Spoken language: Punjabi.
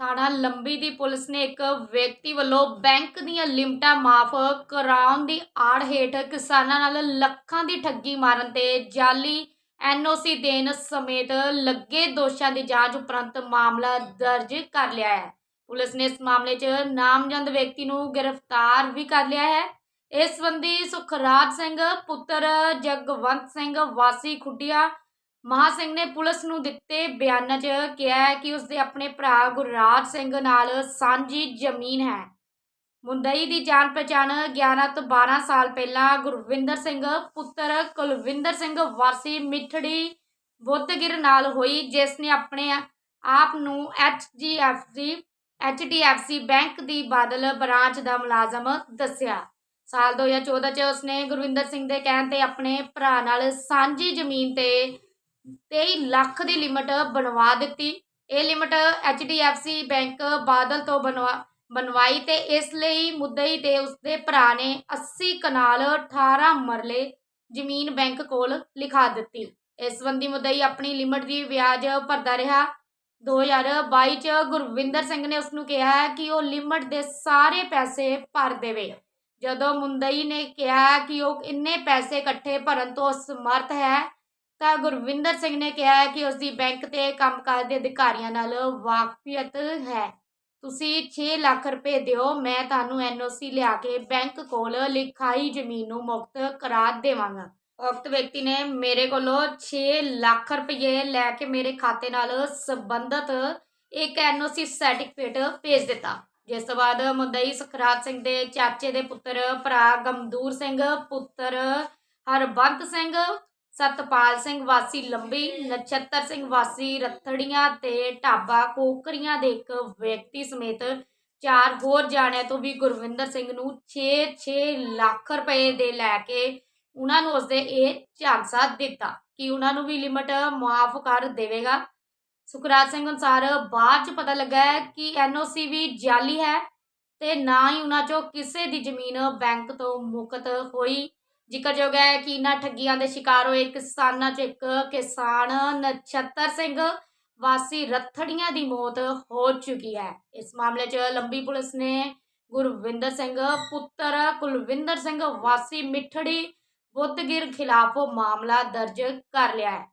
ਥਾਣਾ ਲੰਬੀ ਦੀ ਪੁਲਿਸ ਨੇ ਇੱਕ ਵਿਅਕਤੀ ਵੱਲੋਂ ਬੈਂਕ ਦੀਆਂ ਲਿਮਟਾਂ ਮਾਫ ਕਰਾਉਣ ਦੀ ਆੜ ਹੇਠ ਕਿਸਾਨਾਂ ਨਾਲ ਲੱਖਾਂ ਦੀ ਠੱਗੀ ਮਾਰਨ ਤੇ ਜਾਲੀ ਐਨਓਸੀ ਦੇਣ ਸਮੇਤ ਲੱਗੇ ਦੋਸ਼ਾਂ ਦੀ ਜਾਂਚ ਉਪਰੰਤ ਮਾਮਲਾ ਦਰਜ ਕਰ ਲਿਆ ਹੈ। ਪੁਲਿਸ ਨੇ ਇਸ ਮਾਮਲੇ 'ਚ ਨਾਮਜ਼ਦ ਵਿਅਕਤੀ ਨੂੰ ਗ੍ਰਿਫਤਾਰ ਵੀ ਕਰ ਲਿਆ ਹੈ। ਇਸ ਸੰਬੰਧੀ ਸੁਖਰਾਜ ਸਿੰਘ, ਪੁੱਤਰ ਜਗਵੰਤ ਸਿੰਘ, ਵਾਸੀ ਖੁੱਡੀਆਂ ਮਹਾ ਸਿੰਘ ਨੇ ਪੁਲਿਸ ਨੂੰ ਦਿੱਤੇ ਬਿਆਨਾਂ 'ਚ ਕਿਹਾ ਹੈ ਕਿ ਉਸਦੇ ਆਪਣੇ ਭਰਾ ਗੁਰਰਾਜ ਸਿੰਘ ਨਾਲ ਸਾਂਝੀ ਜ਼ਮੀਨ ਹੈ। ਮੁੰਦਈ ਦੀ ਜਾਣ ਪਛਾਣ 11 ਤੋਂ 12 ਸਾਲ ਪਹਿਲਾਂ ਗੁਰਵਿੰਦਰ ਸਿੰਘ, ਪੁੱਤਰ ਕੁਲਵਿੰਦਰ ਸਿੰਘ ਵਾਸੀ ਮਿੱਠੜੀ ਬੁੱਧਗਿਰ ਨਾਲ ਹੋਈ, ਜਿਸ ਨੇ ਆਪਣੇ ਆਪ ਨੂੰ ਐਚਡੀਐਫਸੀ ਐਚਡੀਐਫਸੀ ਬੈਂਕ ਦੀ ਬਾਦਲ ਬ੍ਰਾਂਚ ਦਾ ਮੁਲਾਜ਼ਮ ਦੱਸਿਆ। ਸਾਲ 2014 ਚ ਉਸਨੇ ਗੁਰਵਿੰਦਰ ਸਿੰਘ ਦੇ ਕਹਿਣ ਤੇ ਆਪਣੇ ਭਰਾ ਨਾਲ ਸਾਂਝੀ ਜ਼ਮੀਨ ਤੇ 23 ਲੱਖ ਦੀ ਲਿਮਟ ਬਣਵਾ ਦਿੱਤੀ। ਇਹ ਲਿਮਟ ਐਚਡੀਐਫਸੀ ਬੈਂਕ ਬਾਦਲ ਤੋਂ ਬਣਵਾ, ਬਣਵਾਈ ਤੇ ਇਸ ਲਈ ਮੁੱਦਈ ਤੇ ਉਸਦੇ ਭਰਾ ਨੇ 80 ਕਨਾਲ 18 ਮਰਲੇ ਜ਼ਮੀਨ ਬੈਂਕ ਕੋਲ ਲਿਖਾ ਦਿੱਤੀ। ਇਸ ਸੰਬੰਧੀ ਮੁੱਦਈ ਆਪਣੀ ਲਿਮਟ ਦੀ ਵਿਆਜ ਭਰਦਾ ਰਿਹਾ। 2022 ਚ ਗੁਰਵਿੰਦਰ ਸਿੰਘ ਨੇ ਉਸ ਨੂੰ ਕਿਹਾ ਕਿ ਉਹ ਲਿਮਟ ਦੇ ਸਾਰੇ ਪੈਸੇ ਭਰ ਦੇਵੇ। ਜਦੋਂ ਮੁੰਦਈ ਨੇ ਕਿਹਾ ਕਿ ਉਹ ਇੰਨੇ ਪੈਸੇ ਇਕੱਠੇ ਭਰਨ ਤੋਂ ਅਸਮਰਥ ਹੈ ਤਾਂ ਗੁਰਵਿੰਦਰ ਸਿੰਘ ਨੇ ਕਿਹਾ ਹੈ ਕਿ ਉਸ ਦੀ ਬੈਂਕ ਤੇ ਕੰਮਕਾਜ ਦੇ ਅਧਿਕਾਰੀਆਂ ਨਾਲ ਵਾਕਫੀਅਤ ਹੈ। ਤੁਸੀਂ 6 ਲੱਖ ਰੁਪਏ ਦਿਓ, ਮੈਂ ਤੁਹਾਨੂੰ ਐਨਓਸੀ ਲਿਆ ਕੇ ਬੈਂਕ ਕੋਲ ਲਿਖਾਈ ਜ਼ਮੀਨ ਨੂੰ ਮੁਕਤ ਕਰਾ ਦੇਵਾਂਗਾ। ਉਕਤ ਵਿਅਕਤੀ ਨੇ ਮੇਰੇ ਕੋਲੋਂ 6 ਲੱਖ ਰੁਪਏ ਲੈ ਕੇ ਮੇਰੇ ਖਾਤੇ ਨਾਲ ਸੰਬੰਧਿਤ ਇੱਕ ਐਨਓਸੀ ਸਰਟੀਫਿਕੇਟ ਭੇਜ ਦਿੱਤਾ। ਜਿਸ ਤੋਂ ਬਾਅਦ ਮੁੰਦਈ ਸੁਖਰਾਜ ਸਿੰਘ ਦੇ ਚਾਚੇ ਦੇ ਪੁੱਤਰ ਭਰਾ ਗਮਦੂਰ ਸਿੰਘ, ਪੁੱਤਰ ਹਰਬੰਤ ਸਿੰਘ ਸਤਪਾਲ ਸਿੰਘ ਵਾਸੀ ਲੰਬੀ, ਨਛੱਤਰ ਸਿੰਘ ਵਾਸੀ ਰਥੜੀਆਂ ਤੇ ਢਾਬਾ ਕੋਕਰੀਆਂ ਦੇ ਇੱਕ ਵਿਅਕਤੀ ਸਮੇਤ ਚਾਰ ਹੋਰ ਜਾਣਿਆਂ ਤੋਂ ਵੀ ਗੁਰਵਿੰਦਰ ਸਿੰਘ ਨੂੰ 6-6 ਲੱਖ ਰੁਪਏ ਦੇ ਲੈ ਕੇ ਉਹਨਾਂ ਨੂੰ ਉਸਦੇ ਇਹ ਝਾਂਸਾ ਦਿੱਤਾ। ਕਿ ਉਹਨਾਂ ਨੂੰ ਵੀ ਲਿਮਟ ਮਾਫ ਕਰ ਦੇਵੇਗਾ? ਸੁਖਰਾਜ ਸਿੰਘ ਅਨੁਸਾਰ, ਬਾਅਦ ਚ ਪਤਾ ਲੱਗਾ ਹੈ ਕਿ ਐਨਓਸੀ ਵੀ ਜਾਲੀ ਹੈ ਤੇ ਨਾ ਹੀ ਉਹਨਾਂ ਚੋਂ ਕਿਸੇ ਦੀ ਜ਼ਮੀਨ ਬੈਂਕ ਤੋਂ ਮੁਕਤ ਹੋਈ। ਜ਼ਿਕਰਯੋਗ ਹੈ ਕਿ ਇਹਨਾਂ ਠੱਗੀਆਂ ਦੇ ਸ਼ਿਕਾਰ ਹੋਏ ਕਿਸਾਨਾਂ 'ਚ ਇੱਕ ਕਿਸਾਨ ਨਛੱਤਰ ਸਿੰਘ ਵਾਸੀ ਰੱਥੜੀਆਂ ਦੀ ਮੌਤ ਹੋ ਚੁੱਕੀ ਹੈ। ਇਸ ਮਾਮਲੇ 'ਚ ਲੰਬੀ ਪੁਲਿਸ ਨੇ ਗੁਰਵਿੰਦਰ ਸਿੰਘ, ਪੁੱਤਰ ਕੁਲਵਿੰਦਰ ਸਿੰਘ ਵਾਸੀ ਮਿੱਠੜੀ, ਬੁੱਧਗਿਰ ਖਿਲਾਫ ਮਾਮਲਾ ਦਰਜ ਕਰ ਲਿਆ ਹੈ।